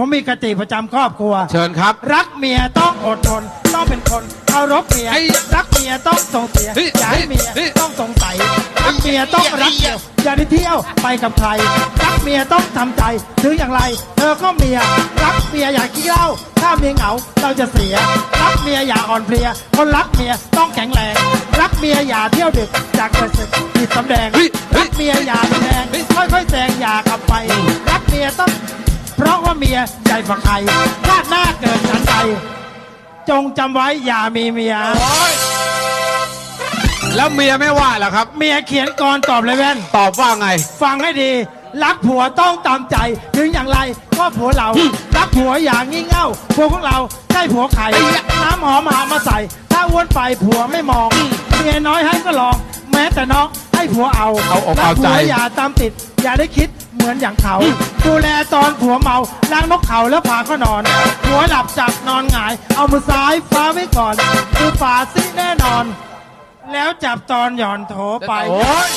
ผมมีกติประจำครอบครัว เชิญครับ รักเมียต้องอดทนต้องเป็นคนเคารพเมียไอ้รักเมียต้องส่งเสียเฮ้ยอย่าให้เมียเฮ้ยต้องสงสัยรักเมียต้องรักเดียวอย่าได้เที่ยวไปกับใครรักเมียต้องทำใจถึงอย่างไร เธอก็เมียรักเมียอย่าขี้เหล้าถ้าเมียเหงาเราจะเสีย รักเมียอย่าอ่อนเพลีย คนรักเมียต้องแข็งแรง รักเมียอย่าเที่ยวดึกจากเกิดศึกผิดสำแดงเฮ้ยเฮ้รัยกเมียอย่าแทงเฮ้ยค่อยๆแซงอย่ากลับไป รักเมียต้อง เพราะว่าเมียใหญ่ฝักใครชาติหน้าเกิดฉันใดจงจำไว้อย่ามีเมีย แล้วเมียไม่ว่าเหรอครับ เมียเขียนกรตอบเลยแว่น ตอบว่าไง ฟังให้ดี รักผัวต้องตามใจ ถึงอย่างไรก็ผัวเรา รักผัวอย่างงี่เง่าผัวของเราใช่ผัวไข่น้ำหอมหามาใส่ ถ้าอ้วนไปผัวไม่มอง เมียน้อยให้ก็ลอง แม้แต่น้องให้ผัวเอาเอาอกรัเอาใจผัวอย่าตามติด อย่าได้คิด เหมือนอย่างเขา ดูแลตอนผัวเมาล้างนกเขาแล้วพาเขานอน หัวหลับจับนอนหงาย เอามือซ้ายฟ้าไว้ก่อน คือฝาซิแน่นอน แล้วจับตอนหย่อนโถไป โอ้ย